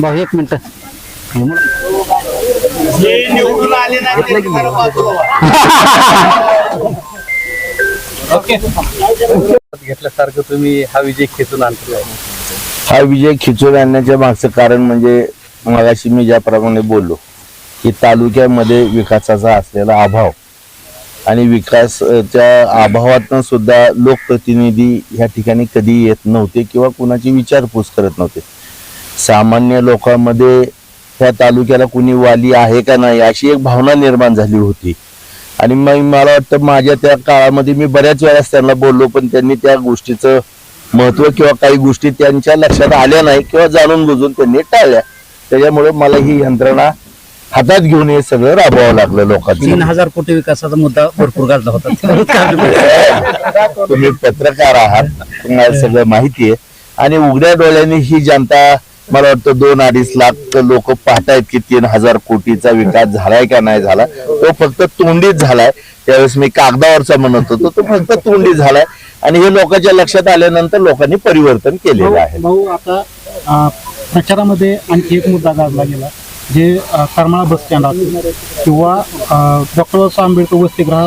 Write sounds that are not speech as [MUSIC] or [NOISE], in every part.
भाऊ एक मिनिट. निवडून आले. घेतल्यासारखं तुम्ही हा विजय खेचून आणतो हा विजय खिचून आणण्याच्या मागचं कारण म्हणजे मगाशी मी ज्याप्रमाणे बोललो की तालुक्यामध्ये विकासाचा असलेला अभाव आणि विकासाच्या अभावातनं सुद्धा लोकप्रतिनिधी ह्या ठिकाणी कधी येत नव्हते किंवा कुणाची विचारपूस करत नव्हते. सामान्य लोकांमध्ये ह्या तालुक्याला कुणी वाली आहे का नाही अशी एक भावना निर्माण झाली होती. आणि मग मला वाटतं माझ्या त्या काळामध्ये मी बऱ्याच वेळेस त्यांना बोललो पण त्यांनी त्या गोष्टीचं महत्त्व किंवा काही गोष्टी त्यांच्या लक्षात आल्या नाही किंवा जाणून बुजून त्यांनी टाळल्या. त्याच्यामुळे मला ही यंत्रणा हातात घेऊन हे सगळं राबवावं लागलं तीन लोकांचं हजार कोटी विकासाचा मुद्दा भरपूर गाजला होता. [LAUGHS] तुम्ही पत्रकार आहात तुम्हाला सगळं माहिती आहे. आणि उघड्या डोळ्यांनी ही जनता मला वाटतं दोन अडीच लाख लोक पाहतायत की तीन हजार कोटीचा विकास झालाय का नाही झाला तो फक्त तोंडीच झालाय. त्यावेळेस मी कागदावरचा म्हणत होतो तो फक्त तोंडी झालाय. आणि हे लोकांच्या लक्षात आल्यानंतर लोकांनी परिवर्तन केलेलं आहे. भाऊ आता अं, प्रचारामध्ये आणखी एक मुद्दा गाजला गेला जे अं, करमाळा बस स्टँड असेल किंवा डॉक्टर बाबासाहेब आंबेडकर वसतिगृहा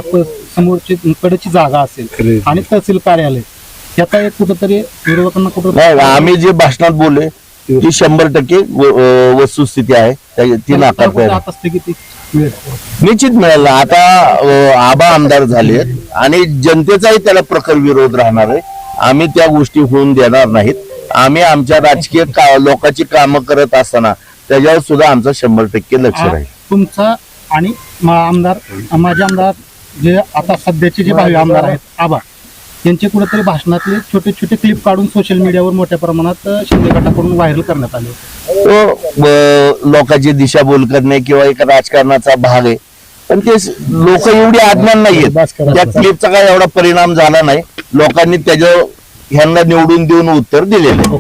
समोरची कडची जागा असेल आणि तहसील कार्यालय याचा एक कुठंतरी विरोधकांना कुठं नाही आम्ही जे भाषणात बोलले ही शंभर टक्के वस्तुस्थिती आहे. ती नाकारता निश्चित मिळेल ना. आता आबा आमदार झाले आणि जनतेचाही त्याला प्रखर विरोध राहणार आहे. आम्ही त्या गोष्टी होऊन देणार नाहीत. आम्ही आमच्या राजकीय का लोकांची कामं करत असताना त्याच्यावर सुद्धा आमचं शंभर टक्के लक्ष राहील. तुमचा आणि आमदार माझे आमदार जे आता सध्याचे जे भावी आमदार आहेत आबा. यांचे कुठेतरी भाषणातले छोटे छोटे क्लिप काढून सोशल मीडियावर मोठ्या प्रमाणात शिंदे गटाकडून व्हायरल करण्यात आले अ, लोकांची दिशाभूल करणे किंवा एक राजकारणाचा भाग आहे. पण ते लोक एवढी आज्ञान नाहीयेत. त्या क्लिपचा काही एवढा परिणाम झाला नाही. लोकांनी त्याच्या ह्यांना निवडून देऊन उत्तर दिलेलं